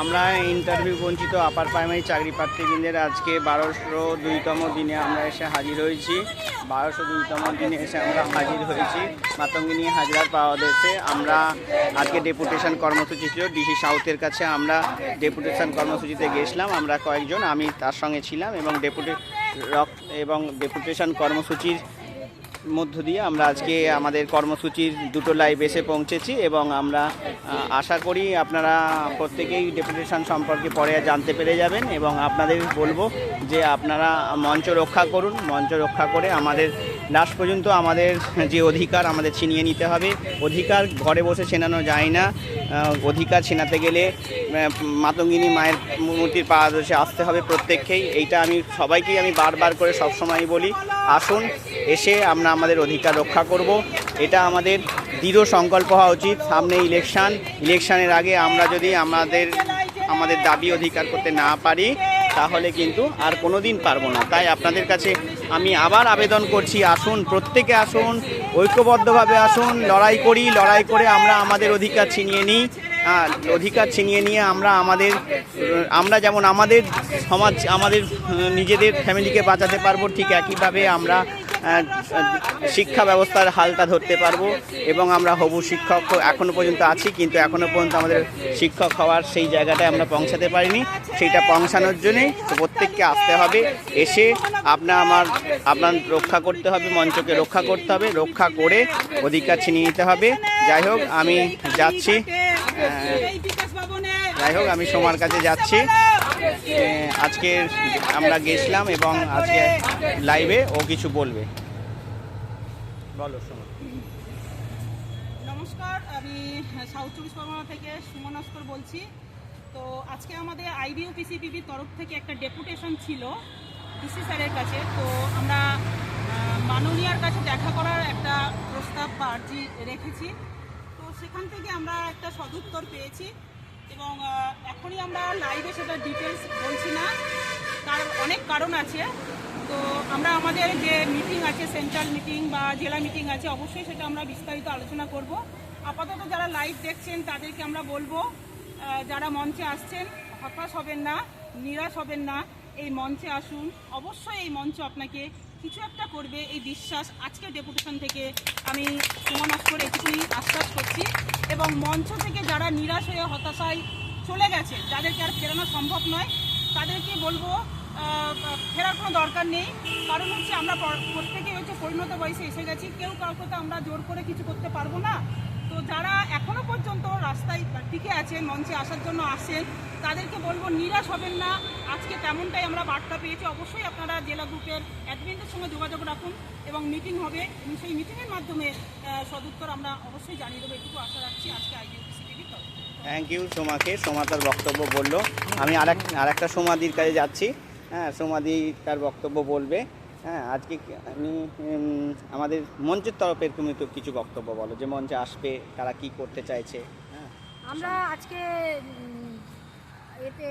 আমরা ইন্টারভিউ বঞ্চিত upper primary চাকরি প্রার্থীবৃন্দের আজকে বারোশো দুইতম দিনে আমরা এসে হাজির হয়েছি। বারোশো দুইতম দিনে এসে আমরা হাজির হয়েছি। মাতঙ্গিনী হাজরার পাওয়া দিয়েছে আমরা আজকে ডেপুটেশন কর্মসূচি ছিল। ডিসি সাউথের কাছে আমরা ডেপুটেশন কর্মসূচিতে গেছিলাম। আমরা কয়েকজন, আমি তার সঙ্গে ছিলাম এবং ডেপুটে এবং ডেপুটেশন কর্মসূচির মধ্য দিয়ে আমরা আজকে আমাদের কর্মসূচির দুটো লাইভ এসে পৌঁছেছি এবং আমরা আশা করি আপনারা প্রত্যেকেই ডেপুটেশন সম্পর্কে পরে জানতে পেরে যাবেন এবং আপনাদের বলব যে আপনারা মঞ্চ রক্ষা করুন, মঞ্চ রক্ষা করে আমাদের লাস্ট পর্যন্ত আমাদের যে অধিকার আমাদের ছিনিয়ে নিতে হবে। অধিকার ঘরে বসে ছেনানো যায় না। অধিকার ছেনাতে গেলে মাতঙ্গিনী মায়ের মূর্তির পাদশে আসতে হবে প্রত্যেককেই। এইটা আমি সবাইকেই আমি বারবার করে সবসময় বলি। আসুন এসে আমরা আমাদের অধিকার রক্ষা করব। এটা আমাদের দৃঢ় সংকল্প হওয়া উচিত। সামনে ইলেকশান। ইলেকশানের আগে আমরা যদি আমাদের আমাদের দাবি অধিকার করতে না পারি, তাহলে কিন্তু আর কোনো দিন পারব না। তাই আপনাদের কাছে আমি আবার আবেদন করছি, আসুন, প্রত্যেকে আসুন, ঐক্যবদ্ধভাবে আসুন, লড়াই করি, লড়াই করে আমরা আমাদের অধিকার ছিনিয়ে নিই। অধিকার ছিনিয়ে নিয়ে আমরা আমাদের, আমরা যেমন আমাদের সমাজ, আমাদের, নিজেদের ফ্যামিলিকে বাঁচাতে পারব, ঠিক একইভাবে আমরা শিক্ষা ব্যবস্থার হালটা ধরতে পারব এবং আমরা হবু শিক্ষক এখনও পর্যন্ত আছি, কিন্তু এখনও পর্যন্ত আমাদের শিক্ষক হওয়ার সেই জায়গাটায় আমরা পৌঁছাতে পারিনি। সেইটা পৌঁছানোর জন্যে প্রত্যেককে আসতে হবে, এসে আপনার আমার, আপনার রক্ষা করতে হবে, মঞ্চকে রক্ষা করতে হবে, রক্ষা করে অধিকার ছিনিয়ে নিতে হবে। যাই হোক, আমি যাচ্ছি যাই হোক, আমি সোমার কাছে যাচ্ছি। আজকে আমরা গেছিলাম এবং আজকে লাইভে ও কিছু বলবে। বলো নমস্কার, আমি সাউথ চব্বিশ পরগনা থেকে সুমন নস্কর বলছি। তো আজকে আমাদের আইবিউ পিসিপিবির তরফ থেকে একটা ডেপুটেশন ছিল ডিসি স্যারের কাছে। তো আমরা মাননীয়ার কাছে দেখা করার একটা প্রস্তাব বা আর্জি রেখেছি। তো সেখান থেকে আমরা একটা সদুত্তর পেয়েছি। এবং এখনই আমরা লাইভে সেটা ডিটেলস বলছি না। তার অনেক কারণ আছে। তো আমরা আমাদের যে মিটিং আছে সেন্ট্রাল মিটিং বা জেলা মিটিং আছে, অবশ্যই সেটা আমরা বিস্তারিত আলোচনা করব। আপাতত যারা লাইভ দেখছেন, তাদেরকে আমরা বলব যারা মঞ্চে আসছেন, হতাশ হবেন না, নিরাশ হবেন না। এই মঞ্চে আসুন। অবশ্যই এই মঞ্চ আপনাকে কিছু একটা করবে, এই বিশ্বাস আজকে ডেপুটেশন থেকে আমি সুমন করে এটুকুই আশ্বাস করছি। এবং মঞ্চ থেকে যারা নিরাশ হয়ে হতাশায় চলে গেছে, যাদেরকে আর ফেরানো সম্ভব নয়, তাদেরকে বলব ফেরার কোনো দরকার নেই। কারণ হচ্ছে আমরা প্রত্যেকেই হচ্ছে পরিণত বয়সে এসে গেছি, কেউ কাউকে তো আমরা জোর করে কিছু করতে পারব না। তো যারা এখনও পর্যন্ত রাস্তায় টিকে আছেন, মঞ্চে আসার জন্য আসেন তাদেরকে বলব নিরাশ হবেন না। আজকে তেমনটাই আমরা বার্তা পেয়েছি। অবশ্যই আপনারা জেলা গ্রুপের অ্যাডমিনদের সঙ্গে যোগাযোগ রাখুন এবং মিটিং হবে সেই মিটিংয়ের মাধ্যমে সদুত্তর আমরা অবশ্যই জানিয়ে দেবো। এটুকু আশা রাখছি আজকে তরফ থ্যাংক ইউ সোমাকে। সোমা তার বক্তব্য বলল। আমি আর একটা সোমাদির কাছে যাচ্ছি। হ্যাঁ সোমাদি তার বক্তব্য বলবে। হ্যাঁ আজকে আমি আমাদের মঞ্চের তরফের তুমি তো কিছু বক্তব্য বলো যে মঞ্চে আসবে তারা কি করতে চাইছে হ্যাঁ। আমরা আজকে এতে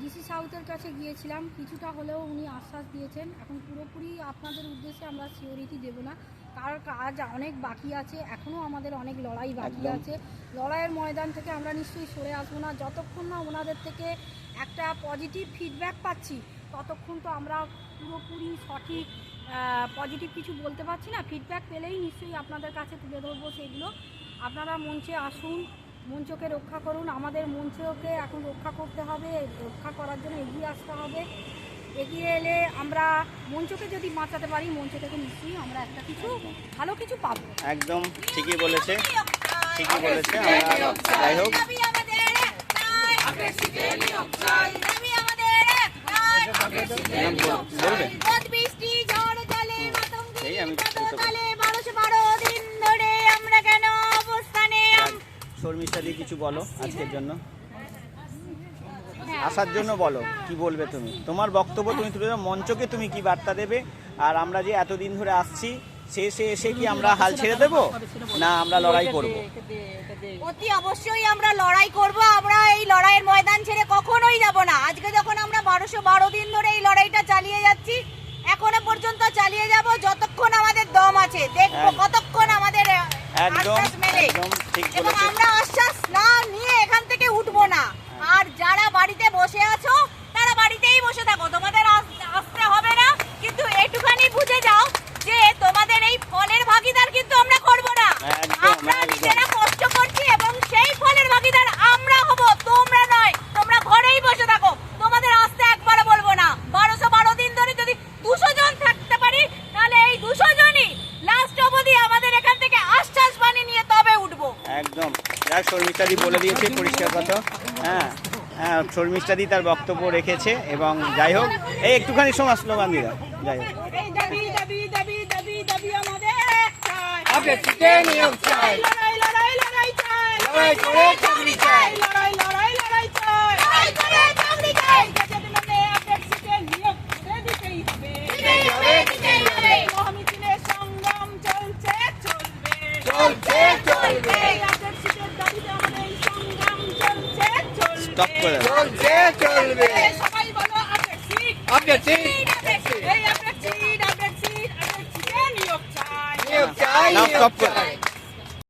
ডিসি সাউথের কাছে গিয়েছিলাম কিছুটা হলেও উনি আশ্বাস দিয়েছেন এখন পুরোপুরি আপনাদের উদ্দেশ্যে আমরা সিওরিটি দেব না কার কাজ অনেক বাকি আছে এখনও আমাদের অনেক লড়াই বাকি আছে লড়াইয়ের ময়দান থেকে আমরা নিশ্চয়ই সরে আসব না যতক্ষণ না ওনাদের থেকে একটা পজিটিভ ফিডব্যাক পাচ্ছি ততক্ষণ তো আমরা পুরোপুরি সঠিক পজিটিভ কিছু বলতে পারছি না। ফিডব্যাক পেলেই নিশ্চয়ই আপনাদের কাছে তুলে ধরবো সেগুলো। আপনারা মঞ্চে আসুন মঞ্চকে রক্ষা করুন। আমাদের মঞ্চকে এখন রক্ষা করতে হবে রক্ষা করার জন্য এগিয়ে আসতে হবে। এগিয়ে এলে আমরা মঞ্চকে যদি বাঁচাতে পারি মঞ্চ থেকে নিশ্চয়ই আমরা একটা কিছু ভালো কিছু পাবো। একদম ঠিকই বলেছে ঠিকই বলেছে। আমরা যাই হোক। ম্যাম, বল- বলবেন এই আমি শর্মিষ্ঠা কিছু বলো আজকের জন্য। আসার জন্য বলো কি বলবে তুমি? তোমার বক্তব্য তুমি তুলে মঞ্চকে তুমি কি বার্তা দেবে? আর আমরা যে এতদিন ধরে আসছি শেষে এসে কি আমরা হাল ছেড়ে দেব? না আমরা লড়াই করব? অতি অবশ্যই আমরা লড়াই করব। আমরা এই লড়াইয়ের ময়দান ছেড়ে কখনোই যাব না। আজকে যখন আমরা বারোশো বারো দিন ধরে এই লড়াইটা চালিয়ে যাচ্ছি এখনও পর্যন্ত চালিয়ে যাব যতক্ষণ আমাদের দম আছে। দেখব কতক্ষণ আমাদের আশ্বাস মেলে। এবং আমরা আশ্বাস না নিয়ে এখান থেকে উঠবো না। আর যারা বলে দিয়েছে পরিষ্কার কথা হ্যাঁ হ্যাঁ শর্মিষ্ঠাদি তার বক্তব্য রেখেছে এবং যাই হোক এই একটুখানি সময় স্লোগান দিয়ে দাও যাই হোক লড়াই লড়াই লড়াই চাই লড়াই করে চাকরি চাই লড়াই স্টপ করে চলছে চলবে। সবাই বলো আপডেট সিট আপডেট সিট এই update seat update seat update সিটে নিয়োগ চাই। নিয়োগ চাই stop করো।